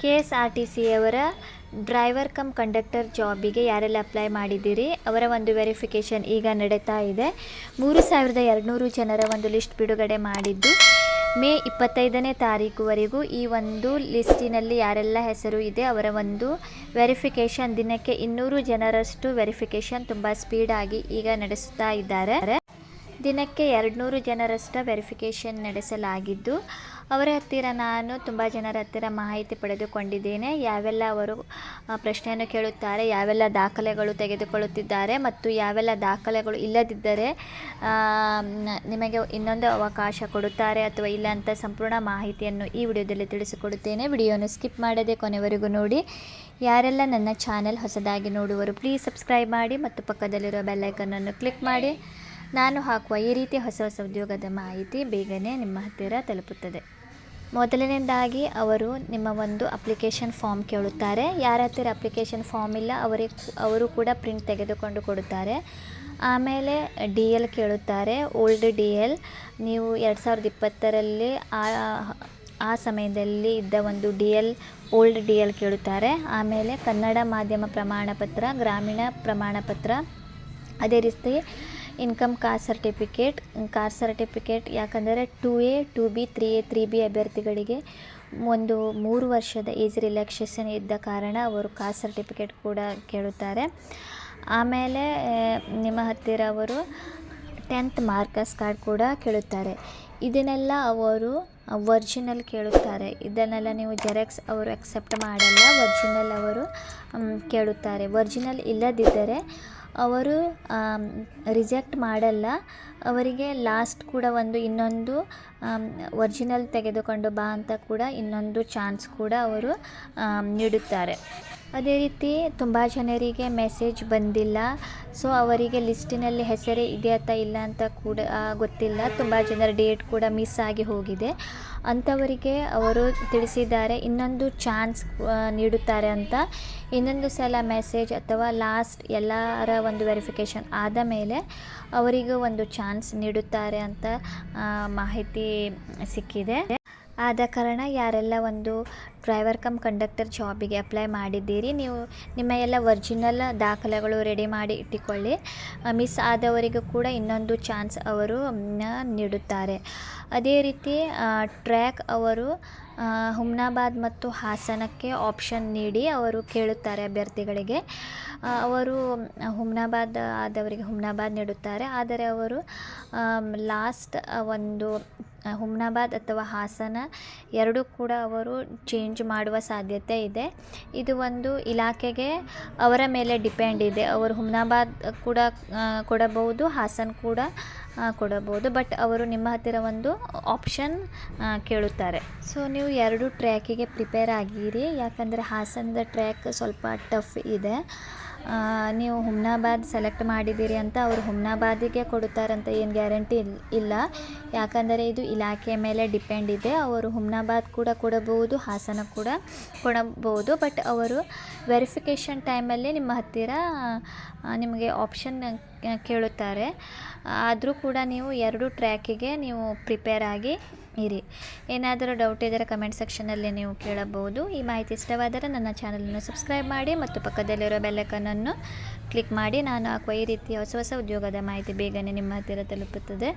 K S R T ಸಿಯವರ driver cum conductor ಜಾಬಿಗೆ ಯಾರೆಲ್ಲ ಅಪ್ಲೈ ಮಾಡಿದ್ದೀರಿ ಅವರ ಒಂದು ವೆರಿಫಿಕೇಷನ್ ಈಗ ನಡೀತಾ ಇದೆ. ಮೂರು ಸಾವಿರದ ಎರಡುನೂರು ಜನರ ಒಂದು ಲಿಸ್ಟ್ ಬಿಡುಗಡೆ ಮಾಡಿದ್ದು. ಮೇ ಇಪ್ಪತ್ತೈದನೇ ತಾರೀಕುವರೆಗೂ ಈ ಒಂದು ಲಿಸ್ಟಿನಲ್ಲಿ ಯಾರೆಲ್ಲ ಹೆಸರು ಇದೆ ಅವರ ಒಂದು ವೆರಿಫಿಕೇಷನ್ ದಿನಕ್ಕೆ ಇನ್ನೂರು ಜನರಷ್ಟು ವೆರಿಫಿಕೇಷನ್ ತುಂಬ ಸ್ಪೀಡಾಗಿ ಈಗ ನಡೆಸುತ್ತಾ ಇದ್ದಾರೆ. ದಿನಕ್ಕೆ ಎರಡುನೂರು ಜನರಷ್ಟ ವೆರಿಫಿಕೇಷನ್ ನಡೆಸಲಾಗಿದ್ದು. ಅವರ ಹತ್ತಿರ ನಾನು ತುಂಬ ಜನರ ಹತ್ತಿರ ಮಾಹಿತಿ ಪಡೆದುಕೊಂಡಿದ್ದೇನೆ. ಯಾವೆಲ್ಲ ಅವರು ಪ್ರಶ್ನೆಯನ್ನು ಕೇಳುತ್ತಾರೆ, ಯಾವೆಲ್ಲ ದಾಖಲೆಗಳು ತೆಗೆದುಕೊಳ್ಳುತ್ತಿದ್ದಾರೆ ಮತ್ತು ಯಾವೆಲ್ಲ ದಾಖಲೆಗಳು ಇಲ್ಲದಿದ್ದರೆ ನಿಮಗೆ ಇನ್ನೊಂದು ಅವಕಾಶ ಕೊಡುತ್ತಾರೆ ಅಥವಾ ಇಲ್ಲ ಅಂತ ಸಂಪೂರ್ಣ ಮಾಹಿತಿಯನ್ನು ಈ ವಿಡಿಯೋದಲ್ಲಿ ತಿಳಿಸಿಕೊಡುತ್ತೇನೆ. ವಿಡಿಯೋನ ಸ್ಕಿಪ್ ಮಾಡದೆ ಕೊನೆವರೆಗೂ ನೋಡಿ. ಯಾರೆಲ್ಲ ನನ್ನ ಚಾನೆಲ್ ಹೊಸದಾಗಿ ನೋಡುವರು, ಪ್ಲೀಸ್ ಸಬ್ಸ್ಕ್ರೈಬ್ ಮಾಡಿ ಮತ್ತು ಪಕ್ಕದಲ್ಲಿರೋ ಬೆಲ್ಲೈಕನ್ನನ್ನು ಕ್ಲಿಕ್ ಮಾಡಿ. ನಾನು ಹಾಕುವ ಈ ರೀತಿ ಹೊಸ ಹೊಸ ಉದ್ಯೋಗದ ಮಾಹಿತಿ ಬೇಗನೆ ನಿಮ್ಮ ಹತ್ತಿರ ತಲುಪುತ್ತದೆ. ಮೊದಲನೇದಾಗಿ ಅವರು ನಿಮ್ಮ ಒಂದು ಅಪ್ಲಿಕೇಶನ್ ಫಾರ್ಮ್ ಕೇಳುತ್ತಾರೆ. ಯಾರ ಹತ್ತಿರ ಅಪ್ಲಿಕೇಶನ್ ಫಾರ್ಮ್ ಇಲ್ಲ ಅವರಿಗೆ ಅವರು ಕೂಡ ಪ್ರಿಂಟ್ ತೆಗೆದುಕೊಂಡು ಕೊಡುತ್ತಾರೆ. ಆಮೇಲೆ ಡಿ ಎಲ್ ಕೇಳುತ್ತಾರೆ, ಓಲ್ಡ್ ಡಿ ಎಲ್. ನೀವು ಎರಡು ಸಾವಿರದ ಇಪ್ಪತ್ತರಲ್ಲಿ ಆ ಆ ಸಮಯದಲ್ಲಿ ಇದ್ದ ಒಂದು D L, old D L ಕೇಳುತ್ತಾರೆ. ಆಮೇಲೆ ಕನ್ನಡ ಮಾಧ್ಯಮ ಪ್ರಮಾಣಪತ್ರ, ಗ್ರಾಮೀಣ ಪ್ರಮಾಣಪತ್ರ, ಅದೇ ರೀತಿ income caste certificate caste certificate ಯಾಕಂದರೆ two A, two B, three A, three B ಅಭ್ಯರ್ಥಿಗಳಿಗೆ ಒಂದು ಮೂರು ವರ್ಷದ ಏಜ್ ರಿಲ್ಯಾಕ್ಸೇಷನ್ ಇದ್ದ ಕಾರಣ ಅವರು ಕಾಸ್ಟ್ ಸರ್ಟಿಫಿಕೇಟ್ ಕೂಡ ಕೇಳುತ್ತಾರೆ. ಆಮೇಲೆ ನಿಮ್ಮ ಹತ್ತಿರ ಅವರು ಟೆಂತ್ ಮಾರ್ಕಸ್ ಕಾರ್ಡ್ ಕೂಡ ಕೇಳುತ್ತಾರೆ. ಇದನ್ನೆಲ್ಲ ಅವರು ವರ್ಜಿನಲ್ ಕೇಳುತ್ತಾರೆ. ಇದನ್ನೆಲ್ಲ ನೀವು ಜೆರಾಕ್ಸ್ ಅವರು ಅಕ್ಸೆಪ್ಟ್ ಮಾಡಲ್ಲ ವರ್ಜಿನಲ್ ಅವರು ಕೇಳುತ್ತಾರೆ. ವರ್ಜಿನಲ್ ಇಲ್ಲದಿದ್ದರೆ ಅವರು ರಿಜೆಕ್ಟ್ ಮಾಡಲ್ಲ. ಅವರಿಗೆ ಲಾಸ್ಟ್ ಕೂಡ ಒಂದು ಇನ್ನೊಂದು ಒರಿಜಿನಲ್ ತೆಗೆದುಕೊಂಡು ಬಾ ಅಂತ ಕೂಡ ಇನ್ನೊಂದು ಚಾನ್ಸ್ ಕೂಡ ಅವರು ನೀಡುತ್ತಾರೆ. ಅದೇ ರೀತಿ ತುಂಬ ಜನರಿಗೆ ಮೆಸೇಜ್ ಬಂದಿಲ್ಲ. ಸೊ ಅವರಿಗೆ ಲಿಸ್ಟಿನಲ್ಲಿ ಹೆಸರೇ ಇದೆ ಅಥವಾ ಇಲ್ಲ ಅಂತ ಕೂಡ ಗೊತ್ತಿಲ್ಲ. ತುಂಬ ಜನರ ಡೇಟ್ ಕೂಡ ಮಿಸ್ ಆಗಿ ಹೋಗಿದೆ. ಅಂಥವರಿಗೆ ಅವರು ತಿಳಿಸಿದ್ದಾರೆ, ಇನ್ನೊಂದು ಚಾನ್ಸ್ ನೀಡುತ್ತಾರೆ ಅಂತ. ಇನ್ನೊಂದು ಸಲ ಮೆಸೇಜ್ ಅಥವಾ ಲಾಸ್ಟ್ ಎಲ್ಲರ ಒಂದು ವೆರಿಫಿಕೇಷನ್ ಆದ ಮೇಲೆ ಅವರಿಗೂ ಒಂದು ಚಾನ್ಸ್ ನೀಡುತ್ತಾರೆ ಅಂತ ಮಾಹಿತಿ ಸಿಕ್ಕಿದೆ. ಆದ ಕಾರಣ ಯಾರೆಲ್ಲ ಒಂದು ಡ್ರೈವರ್ ಕಮ್ ಕಂಡಕ್ಟರ್ ಜಾಬಿಗೆ ಅಪ್ಲೈ ಮಾಡಿದ್ದೀರಿ. ನೀವು ನಿಮ್ಮ ಎಲ್ಲ ಒರಿಜಿನಲ್ ದಾಖಲೆಗಳು ರೆಡಿ ಮಾಡಿ ಇಟ್ಟುಕೊಳ್ಳಿ. ಮಿಸ್ ಆದವರಿಗೂ ಕೂಡ ಇನ್ನೊಂದು ಚಾನ್ಸ್ ಅವರು ನೀಡುತ್ತಾರೆ. ಅದೇ ರೀತಿ ಟ್ರ್ಯಾಕ್ ಅವರು ಹುಮ್ನಾಬಾದ್ ಮತ್ತು ಹಾಸನಕ್ಕೆ ಆಪ್ಷನ್ ನೀಡಿ ಅವರು ಕೇಳುತ್ತಾರೆ ಅಭ್ಯರ್ಥಿಗಳಿಗೆ. ಅವರು ಹುಮ್ನಾಬಾದ್ ಆದವರಿಗೆ ಹುಮ್ನಾಬಾದ್ ನೀಡುತ್ತಾರೆ. ಆದರೆ ಅವರು ಲಾಸ್ಟ್ ಒಂದು ಹುಮ್ನಾಬಾದ್ ಅಥವಾ ಹಾಸನ ಎರಡೂ ಕೂಡ ಅವರು ಚೇಂಜ್ ಮಾಡುವ ಸಾಧ್ಯತೆ ಇದೆ. ಇದು ಒಂದು ಇಲಾಖೆಗೆ ಅವರ ಮೇಲೆ ಡಿಪೆಂಡ್ ಇದೆ. ಅವರು ಹುಮ್ನಾಬಾದ್ ಕೂಡ ಕೊಡಬಹುದು, ಹಾಸನ್ ಕೂಡ ಕೊಡಬಹುದು. ಬಟ್ ಅವರು ನಿಮ್ಮ ಹತ್ತಿರ ಒಂದು ಆಪ್ಷನ್ ಕೇಳುತ್ತಾರೆ. ಸೊ ನೀವು ಎರಡು ಟ್ರ್ಯಾಕಿಗೆ ಪ್ರಿಪೇರ್ ಆಗಿರಿ. ಯಾಕಂದರೆ ಹಾಸನದ ಟ್ರ್ಯಾಕ್ ಸ್ವಲ್ಪ ಟಫ್ ಇದೆ. ನೀವು ಹುಮ್ನಾಬಾದ್ ಸೆಲೆಕ್ಟ್ ಮಾಡಿದ್ದೀರಿ ಅಂತ ಅವರು ಹುಮ್ನಾಬಾದಿಗೆ ಕೊಡುತ್ತಾರಂತ ಏನು ಗ್ಯಾರಂಟಿ ಇಲ್, ಇಲ್ಲ. ಯಾಕಂದರೆ ಇದು ಇಲಾಖೆಯ ಮೇಲೆ ಡಿಪೆಂಡ್ ಇದೆ. ಅವರು ಹುಮ್ನಾಬಾದ್ ಕೂಡ ಕೊಡಬಹುದು, ಹಾಸನ ಕೂಡ ಕೊಡಬಹುದು. ಬಟ್ ಅವರು ವೆರಿಫಿಕೇಷನ್ ಟೈಮಲ್ಲಿ ನಿಮ್ಮ ಹತ್ತಿರ ನಿಮಗೆ ಆಪ್ಷನ್ ಕೇಳುತ್ತಾರೆ. ಆದರೂ ಕೂಡ ನೀವು ಎರಡು ಟ್ರ್ಯಾಕಿಗೆ ನೀವು ಪ್ರಿಪೇರ್ ಆಗಿ ಇರಿ. ಏನಾದರೂ ಡೌಟ್ ಇದ್ದರೆ ಕಮೆಂಟ್ ಸೆಕ್ಷನಲ್ಲಿ ನೀವು ಕೇಳಬಹುದು. ಈ ಮಾಹಿತಿ ಇಷ್ಟವಾದರೆ ನನ್ನ ಚಾನಲನ್ನು ಸಬ್ಸ್ಕ್ರೈಬ್ ಮಾಡಿ ಮತ್ತು ಪಕ್ಕದಲ್ಲಿರೋ ಬೆಲ್ಲೈಕನನ್ನು ಕ್ಲಿಕ್ ಮಾಡಿ. ನಾನು ಹಾಕುವ ಈ ರೀತಿಯ ಹೊಸ ಹೊಸ ಉದ್ಯೋಗದ ಮಾಹಿತಿ ಬೇಗನೆ ನಿಮ್ಮ ಹತ್ತಿರ ತಲುಪುತ್ತದೆ.